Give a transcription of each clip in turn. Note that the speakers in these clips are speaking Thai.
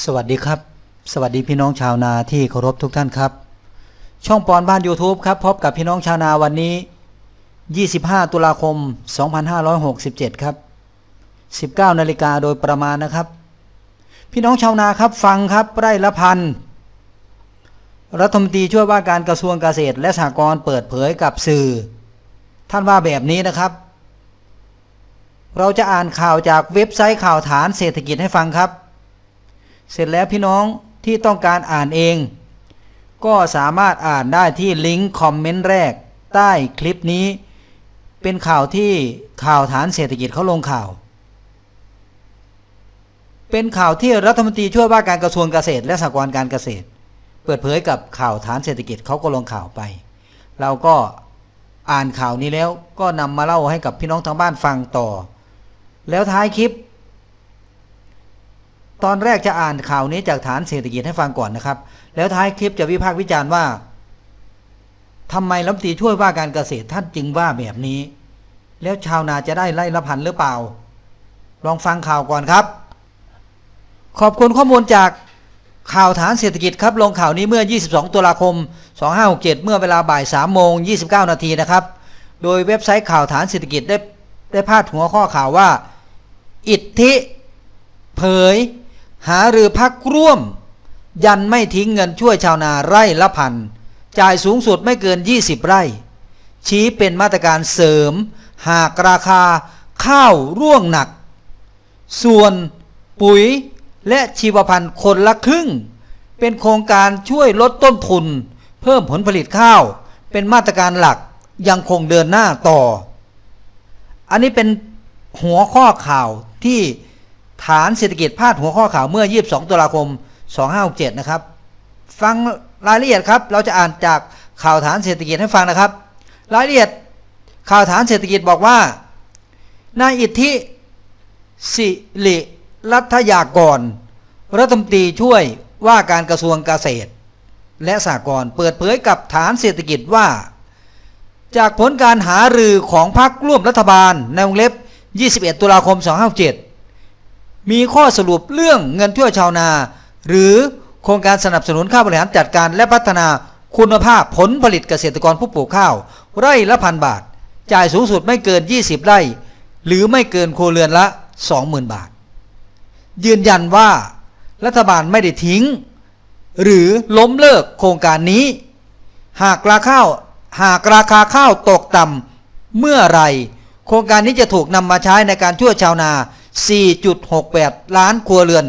สวัสดีครับ สวัสดีพี่น้องชาวนาที่เคารพทุกท่านครับ ช่องปอนบ้าน YouTube ครับ พบกับพี่น้องชาวนาวันนี้ 25 ตุลาคม 2567 ครับ 19 นาฬิกาโดยประมาณนะครับ พี่น้องชาวนาครับฟังครับไร่ละพันรัฐมนตรีช่วยว่าการกระทรวงเกษตร และสหกรณ์เปิดเผยกับสื่อ ท่านว่าแบบนี้นะครับ เราจะอ่านข่าวจากเว็บไซต์ข่าวฐานเศรษฐกิจให้ฟังครับ เสร็จแล้วพี่น้องที่ต้องการอ่านเอง ก็สามารถอ่านได้ที่ลิงก์คอมเมนต์แรก ใต้คลิปนี้ เป็นข่าวที่ข่าวฐานเศรษฐกิจเขาลงข่าว เป็นข่าวที่รัฐมนตรีช่วยว่าการกระทรวงเกษตร และสหกรณ์การเกษตร เปิดเผยกับข่าวฐานเศรษฐกิจเขาก็ลงข่าวไป เราก็อ่านข่าวนี้แล้วก็นำมาเล่าให้กับพี่น้องทางบ้านฟังต่อ แล้วท้ายคลิป ตอนแรกจะอ่านข่าวนี้จากฐานเศรษฐกิจให้ฟังก่อนนะครับ แล้วท้ายคลิปจะวิพากษ์วิจารณ์ว่าทำไมรัฐมนตรีช่วยว่าการเกษตรท่านจึงว่าแบบนี้ แล้วชาวนาจะได้ไล่ละพันหรือเปล่า ลองฟังข่าวก่อนครับ ขอบคุณข้อมูลจากข่าวฐานเศรษฐกิจครับลงข่าวนี้เมื่อ 22 ตุลาคม 2567 เมื่อเวลาบ่าย3โมง 29 นาทีนะครับ โดยเว็บไซต์ข่าวฐานเศรษฐกิจได้ได้พาดหัวข้อข่าวว่า อิทธิ เผย หาหรือพักร่วม ยันไม่ทิ้งเงินช่วยชาวนาไร่ละพัน จ่ายสูงสุดไม่เกิน 20 ไร่ ชี้เป็นมาตรการเสริม หากราคาข้าวร่วงหนัก ส่วนปุ๋ยและชีวพันธุ์คนละครึ่ง เป็นโครงการช่วยลดต้นทุน เพิ่มผลผลิตข้าว เป็นมาตรการหลักยังคงเดินหน้าต่อ อันนี้เป็นหัวข้อข่าวที่ ฐานเศรษฐกิจพาดหัวข้อข่าวเมื่อ 22 ตุลาคม 2567 นะครับ ฟังรายละเอียดครับ เราจะอ่านจากข่าวฐานเศรษฐกิจให้ฟังนะครับ รายละเอียดข่าวฐานเศรษฐกิจบอกว่านายอิทธิสิริรัฐยากร รัฐมนตรีช่วยว่าการกระทรวงเกษตร และสหกรณ์เปิดเผยกับฐานเศรษฐกิจว่า จากผลการหารือของพรรคร่วมรัฐบาลในวงเล็บ 21 ตุลาคม 2567 มีข้อสรุปเรื่องเงินช่วยชาวนา หรือโครงการสนับสนุนข้าวบริหารจัดการและพัฒนาคุณภาพผลผลิตเกษตรกรผู้ปลูกข้าว ไร่ละพันบาท จ่ายสูงสุดไม่เกิน 20 ไร่ หรือไม่เกินครัวเรือนละ 20,000 บาท ยืนยันว่า รัฐบาลไม่ได้ทิ้ง หรือล้มเลิกโครงการนี้ หากราคาข้าวหากราคาข้าวตกต่ำเมื่อไรโครงการนี้จะถูกนำมาใช้ในการช่วยชาวนา 4.68 ล้านครัวเรือน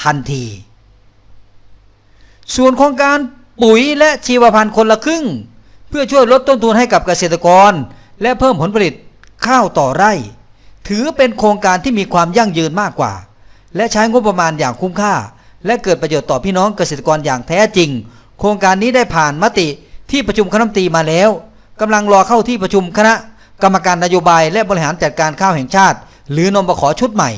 ทันที ส่วนโครงการปุ๋ยและชีวพันธุ์คนละครึ่ง เพื่อช่วยลดต้นทุนให้กับเกษตรกร และเพิ่มผลผลิตข้าวต่อไร่ ถือเป็นโครงการที่มีความยั่งยืนมากกว่า และใช้งบประมาณอย่างคุ้มค่า และเกิดประโยชน์ต่อพี่น้องเกษตรกรอย่างแท้จริง โครงการนี้ได้ผ่านมติที่ประชุมคณะมนตรีมาแล้วกำลังรอเข้าที่ประชุมคณะกรรมการนโยบายและบริหารจัดการข้าวแห่งชาติ หรือนมบขชุดใหม่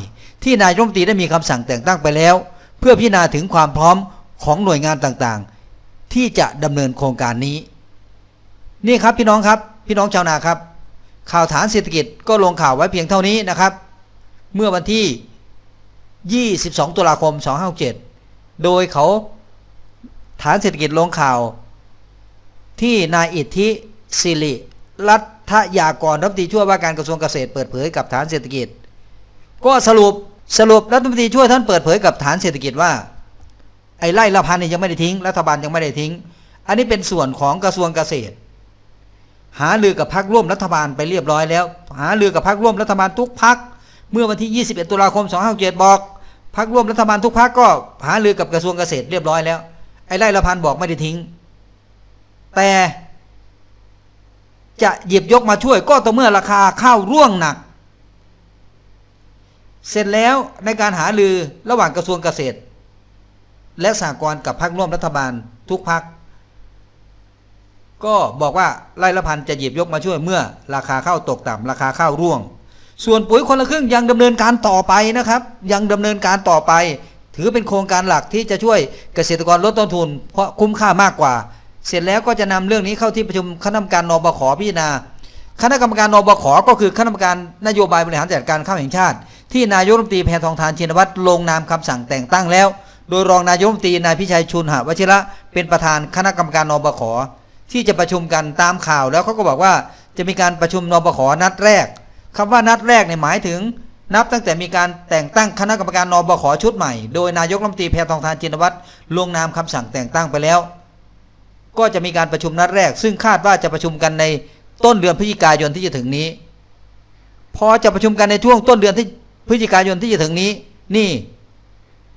ที่นายรัฐมนตรีได้มีคำสั่งแต่งตั้งไปแล้ว เพื่อพิจารณาถึงความพร้อมของหน่วยงานต่างๆ ที่จะดำเนินโครงการนี้ นี่ครับพี่น้องครับ พี่น้องชาวนาครับ ข่าวฐานเศรษฐกิจก็ลงข่าวไว้เพียงเท่านี้นะครับ เมื่อวันที่ 22 ตุลาคม 2567 โดยเขาฐานเศรษฐกิจลงข่าว ที่นายอิทธิสิริรัฐยากรรัฐมนตรีช่วยว่าการกระทรวงเกษตรเปิดเผยกับฐานเศรษฐกิจ ก็สรุปสรุปรัฐมนตรีช่วยท่านเปิดเผยกับฐานเศรษฐกิจว่า ไอ้ไร่ละพันนี่ยังไม่ได้ทิ้ง รัฐบาลยังไม่ได้ทิ้ง อันนี้เป็นส่วนของกระทรวงเกษตร หาลือกับพักร่วมรัฐบาลไปเรียบร้อยแล้ว หาลือกับพักร่วมรัฐบาลทุกพักเมื่อวันที่ 21 ตุลาคม 257 บอกพักร่วมรัฐบาลทุกพักก็หาลือกับกระทรวงเกษตรเรียบร้อยแล้ว ไอ้ไร่ละพันบอกไม่ได้ทิ้ง แต่จะหยิบยกมาช่วยก็ต่อเมื่อราคาข้าวร่วงหนัก เสร็จแล้วในการหาลือระหว่างกระทรวงเกษตร และสหกรณ์กับพรรคร่วมรัฐบาลทุกพรรคก็บอกว่าไร่ละพันจะหยิบยกมาช่วยเมื่อ ราคาข้าวตกต่ำราคาข้าวร่วง ส่วนปุ๋ยคนละครึ่งยังดำเนินการต่อไปนะครับ ยังดำเนินการต่อไป ถือเป็นโครงการหลักที่จะช่วยเกษตรกรลดต้นทุน เพราะคุ้มค่ามากกว่า เสร็จแล้วก็จะนำเรื่องนี้เข้าที่ประชุมคณะกรรมการนบขพิจารณาคณะกรรมการนบขก็คือคณะกรรมการนโยบายบริหารจัดการข้าวแห่งชาติ ที่นายกรัฐมนตรีแพทองทานชินวัตรลงนามคำสั่งแต่งตั้งแล้ว โดยรองนายกรัฐมนตรีนายพิชัยชุนหวชิระเป็นประธานคณะกรรมการนบขที่จะประชุมกันตามข่าวแล้วเขาก็บอกว่าจะมีการประชุมนบขนัดแรกคำว่านัดแรกเนี่ยหมายถึงนับตั้งแต่มีการแต่งตั้งคณะกรรมการนบขชุดใหม่ โดยนายกรัฐมนตรีแพทองทานจินวัตรลงนามคำสั่งแต่งตั้งไปแล้ว ก็จะมีการประชุมนัดแรก ซึ่งคาดว่าจะประชุมกันในต้นเดือนพฤศจิกายนที่จะถึงนี้ พอจะประชุมกันในช่วงต้นเดือนที่ พฤศจิกายนที่จะถึงนี้ นี่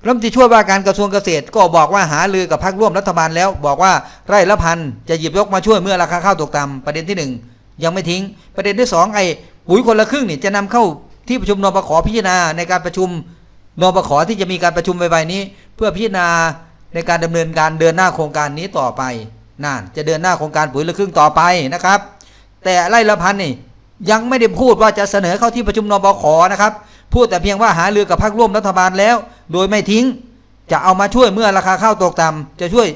รัฐมนตรีช่วยว่าการกระทรวงเกษตรก็บอกว่าหาลือกับพรรคร่วมรัฐบาลแล้ว บอกว่าไร่ละพันจะหยิบยกมาช่วยเมื่อราคาข้าวตกต่ำประเด็นที่หนึ่งยังไม่ทิ้ง ประเด็นที่สองไอ้ปุ๋ยคนละครึ่งนี่จะนำเข้าที่ประชุมนปขพิจารณาในการประชุมนปขที่จะมีการประชุมใบๆนี้ เพื่อพิจารณาในการดำเนินการเดินหน้าโครงการนี้ต่อไปนั่นจะเดินหน้าโครงการปุ๋ยละครึ่งต่อไปนะครับ แต่ไร่ละพันนี่ยังไม่ได้พูดว่าจะเสนอเข้าที่ประชุมนบขนะครับ พูดแต่เพียงว่าหาเรือกับพรรคร่วมรัฐบาลแล้ว โดยไม่ทิ้ง จะเอามาช่วยเมื่อราคาข้าวตกต่ำจะช่วย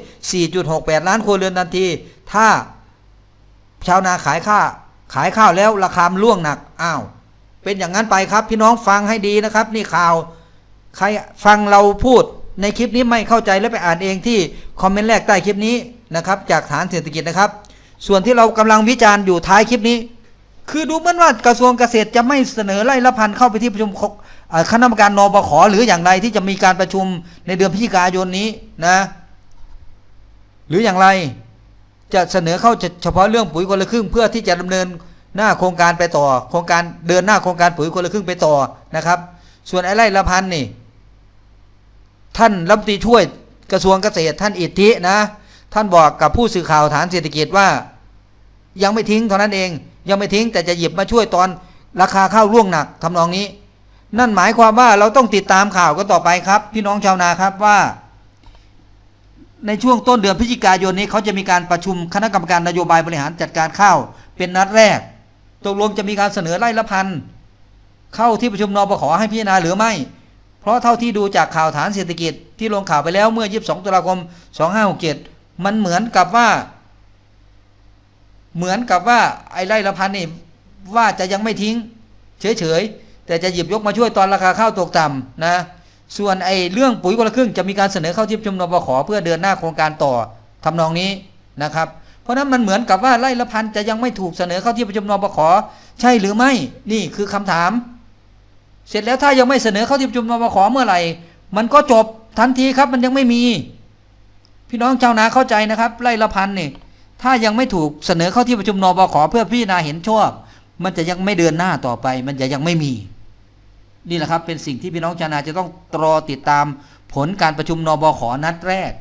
4.68 ล้านครัวเรือนทันที ถ้าชาวนาขายข้าขายข้าวแล้วราคามล่วงหนักอ้าว เป็นอย่างนั้นไปครับพี่น้องฟังให้ดีนะครับ นี่ข่าว ใครฟังเราพูดในคลิปนี้ไม่เข้าใจแล้วไปอ่านเองที่คอมเมนต์แรกใต้คลิปนี้นะครับ จากฐานเศรษฐกิจนะครับ ส่วนที่เรากำลังวิจารณ์อยู่ท้ายคลิปนี้ คือดูเหมือนว่ากระทรวงเกษตรจะไม่เสนอไล่ละพันเข้าไปที่ประชุมคณะกรรมการนบขหรืออย่างไรที่จะมีการประชุมในเดือนพฤศจิกายนนี้นะ หรืออย่างไรจะเสนอเข้าเฉพาะเรื่องปุ๋ยคนละครึ่งเพื่อที่จะดำเนินหน้าโครงการไปต่อ โครงการเดินหน้าโครงการปุ๋ยคนละครึ่งไปต่อนะครับ ส่วนไอ้ไร่ละพันนี่ ท่านรัฐมนตรีช่วยกระทรวงเกษตรท่านอิทธินะ ท่านบอกกับผู้สื่อข่าวฐานเศรษฐกิจว่า ยังไม่ทิ้งเท่านั้นเอง ยังไม่ทิ้งแต่จะหยิบมาช่วยตอนราคาข้าวร่วงหนักทำนองนี้ นั่นหมายความว่าเราต้องติดตามข่าวกันต่อไปครับ พี่น้องชาวนาครับว่า ในช่วงต้นเดือนพฤศจิกายนนี้เขาจะมีการประชุมคณะกรรมการนโยบายบริหารจัดการข้าวเป็นนัดแรกตกลงจะมีการเสนอไล่ละพันเข้าที่ประชุมนปขอให้พิจารณาหรือไม่ เพราะเท่าที่ดูจากข่าวฐานเศรษฐกิจที่ลงข่าวไปแล้วเมื่อ 22 ตุลาคม 2567 มันเหมือนกับว่า เหมือนกับว่าไอ้ไร่ละพันนี่ว่าจะยังไม่ทิ้ง เฉยๆ แต่จะหยิบยกมาช่วยตอนราคาข้าวตกต่ำนะ ส่วนไอ้เรื่องปุ๋ยคนละครึ่งจะมีการเสนอเข้าที่ประชุมนปขเพื่อเดินหน้าโครงการต่อทำนองนี้นะครับ เพราะนั้นมันเหมือนกับว่าไร่ละพันจะยังไม่ถูกเสนอเข้าที่ประชุมนปขใช่หรือไม่นี่คือคำถาม เสร็จแล้วถ้ายังไม่เสนอเข้าที่ประชุมนปขเมื่อไหร่ มันก็จบทันทีครับมันยังไม่มี พี่น้องชาวนาเข้าใจนะครับ ไร่ละพันนี่ ถ้ายังไม่ถูกเสนอเข้าที่ประชุมนปขเพื่อพิจารณาเห็นชอบ มันจะยังไม่เดินหน้าต่อไป มันจะยังไม่มี นี่แหละครับเป็นสิ่งที่พี่น้องชาวนาจะต้องรอติดตามผลการประชุมนบขนัดแรก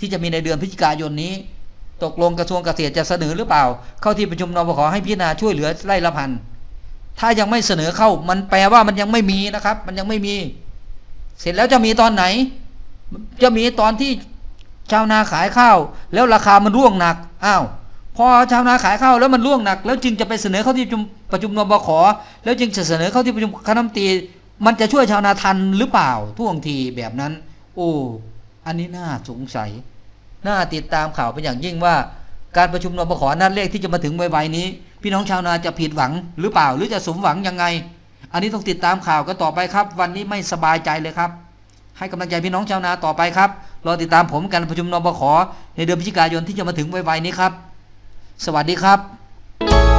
ที่จะมีในเดือนพฤศจิกายนนี้ ตกลงกระทรวงเกษตรจะเสนอหรือเปล่า เข้าที่ประชุมนบขให้พิจารณาช่วยเหลือไร่ละพันถ้ายังไม่เสนอเข้า มันแปลว่ามันยังไม่มีนะครับ มันยังไม่มี เสร็จแล้วจะมีตอนไหน จะมีตอนที่ชาวนาขายข้าว แล้วราคามันร่วงหนัก อ้าวพอชาวนาขายข้าวแล้วมันร่วงหนัก แล้วจึงจะไปเสนอเข้าที่ประชุมประชุมนบขแล้วจึงจะเสนอเข้าที่ประชุมคณะรัฐมนตรีมันจะช่วยชาวนาทันหรือเปล่าท่วงทีแบบนั้น โอ้อันนี้น่าสงสัยน่าติดตามข่าวเป็นอย่างยิ่งว่า การประชุมนบขนัดเลขที่จะมาถึงไวๆนี้ พี่น้องชาวนาจะผิดหวังหรือเปล่าหรือจะสมหวังยังไง อันนี้ต้องติดตามข่าวกันต่อไปครับ วันนี้ไม่สบายใจเลยครับ ให้กำลังใจพี่น้องชาวนาต่อไปครับ รอติดตามผมการประชุมนบขในเดือนพฤศจิกายนที่จะมาถึงไวๆนี้ครับ สวัสดีครับ